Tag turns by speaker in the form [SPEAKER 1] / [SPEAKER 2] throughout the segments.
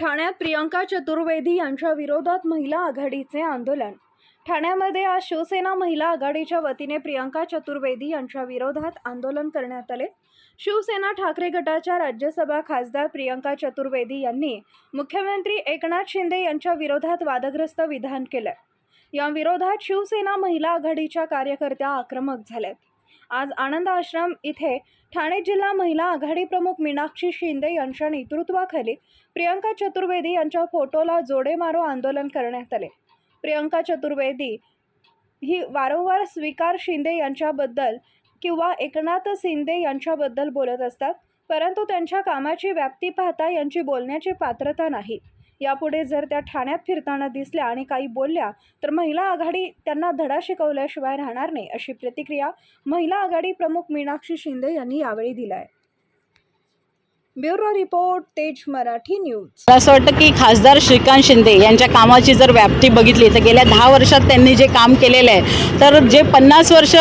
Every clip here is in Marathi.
[SPEAKER 1] ठाण्यात प्रियंका चतुर्वेदी यांच्या विरोधात महिला आघाडीचे आंदोलन. ठाण्यामध्ये आज शिवसेना महिला आघाडीच्या वतीने प्रियंका चतुर्वेदी यांच्या विरोधात आंदोलन करण्यात आले. शिवसेना ठाकरे गटाच्या राज्यसभा खासदार प्रियंका चतुर्वेदी यांनी मुख्यमंत्री एकनाथ शिंदे यांच्या विरोधात वादग्रस्त विधान केलं. या विरोधात शिवसेना महिला आघाडीच्या कार्यकर्त्या आक्रमक झाल्यात. आज आनंद आश्रम इथे ठाणे जिल्हा महिला आघाडी प्रमुख मीनाक्षी शिंदे यांच्या नेतृत्वाखाली प्रियंका चतुर्वेदी यांच्या फोटोला जोडे मारो आंदोलन करण्यात आले. प्रियंका चतुर्वेदी ही वारंवार स्वीकार शिंदे यांच्याबद्दल किंवा एकनाथ शिंदे यांच्याबद्दल बोलत असतात. परंतु त्यांच्या कामाची व्याप्ती पाहता यांची बोलण्याची पात्रता नाही. यापुढे जर त्या ठाण्यात फिरताना दिसल्या आणि काही बोलल्या तर महिला आघाडी त्यांना धडा शिकवल्याशिवाय राहणार नाही अशी प्रतिक्रिया महिला आघाडी प्रमुख मीनाक्षी शिंदे यांनी यावेळी दिला आहे. ब्युरो रिपोर्ट तेज मराठी न्यूज.
[SPEAKER 2] मला असं वाटतं की खासदार श्रीकांत शिंदे यांच्या कामाची जर व्याप्ती बघितली तर गेल्या दहा वर्षात त्यांनी जे काम केलेलं आहे तर जे पन्नास वर्ष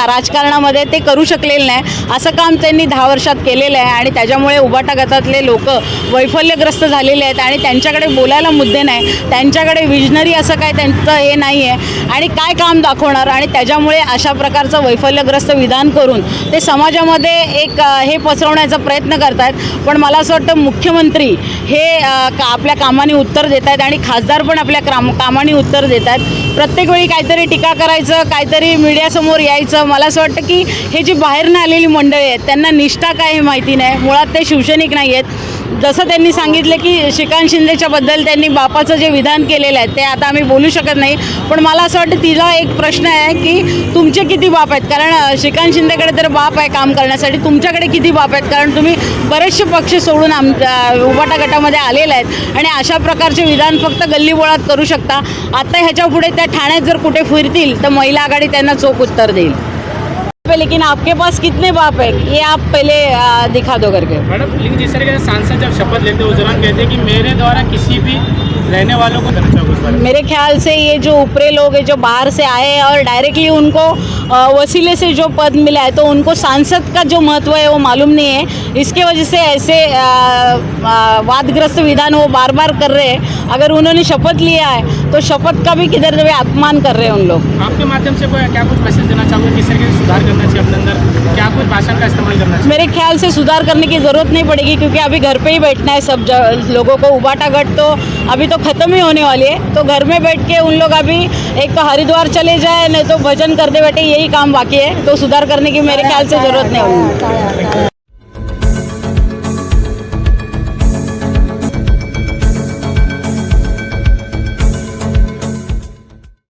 [SPEAKER 2] राजकारणामध्ये ते करू शकलेलं नाही असं काम त्यांनी दहा वर्षात केलेलं आहे आणि त्याच्यामुळे उबाटा गटातले लोक वैफल्यग्रस्त झालेले आहेत आणि त्यांच्याकडे बोलायला मुद्दे नाही त्यांच्याकडे विजनरी असं काय त्यांचं हे नाही आहे. आणि काय काम दाखवणार आणि त्याच्यामुळे अशा प्रकारचं वैफल्यग्रस्त विधान करून ते समाजामध्ये एक हे पसरवण्याचा प्रयत्न प्रयत्न करत आहेत पण मला असं वाटतं मुख्यमंत्री हे का आपल्या कामाने उत्तर देत आहेत आणि खासदार पण आपल्या काम कामाने उत्तर देत आहेत प्रत्येक वेळी काहीतरी टीका करायचं काहीतरी मीडियासमोर यायचं. मला असं वाटतं की हे जी बाहेरनं आलेली मंडळी आहेत त्यांना निष्ठा काय हे माहिती नाही. मुळात ते शिवसैनिक नाही आहेत जसं त्यांनी सांगितलं की श्रीकांत शिंदेच्याबद्दल त्यांनी बापाचं जे विधान केलेलं आहे ते आता आम्ही बोलू शकत नाही. पण मला असं वाटतं तिला एक प्रश्न आहे की तुमचे किती बाप आहेत? कारण श्रीकांत शिंदेकडे तर बाप आहे काम करण्यासाठी. तुमच्याकडे किती बाप आहेत? कारण तुम्ही बरेचसे पक्ष सोडून आम उबाटा गटामध्ये आलेले आहेत. आणि अशा प्रकारचे विधान फक्त गल्लीबोळात करू शकता. आता ह्याच्या पुढे त्या ठाण्यात जर कुठे फिरतील तर महिला आघाडी त्यांना चोख उत्तर देईल. लेकिन आपके पास कितने बाप है? ये आप पहले दिखा दो करके।
[SPEAKER 3] मैडम लेकिन जिस तरह के सांसद जब शपथ लेते हैं उस दौरान कहते हैं कि मेरे द्वारा किसी भी रहने वालों को
[SPEAKER 2] मेरे ख्याल से ये जो ऊपरे लोग हैं जो बाहर से आए हैं और डायरेक्टली उनको वसीले से जो पद मिला है तो उनको सांसद का जो महत्व है वो मालूम नहीं है। इसके वजह से ऐसे वादग्रस्त विधान वो बार बार कर रहे हैं। अगर उन्होंने शपथ लिया है तो शपथ का भी किधर भी अपमान कर रहे हैं उन लोग?
[SPEAKER 3] आपके माध्यम से क्या कुछ मैसेज देना चाहोगे? किस तरीके से सुधार करना चाहिए अपने अंदर? क्या कुछ भाषण का इस्तेमाल करना चाहिए?
[SPEAKER 2] मेरे ख्याल से सुधार करने की ज़रूरत नहीं पड़ेगी क्योंकि अभी घर पे ही बैठना है सब लोगों को। उबाटा गट तो अभी तो ख़त्म ही होने वाली है। तो घर में बैठ के उन लोग अभी एक तो हरिद्वार चले जाए नहीं तो भजन करते बैठे यही काम बाकी है। तो सुधार करने की मेरे ख्याल से ज़रूरत नहीं होगी।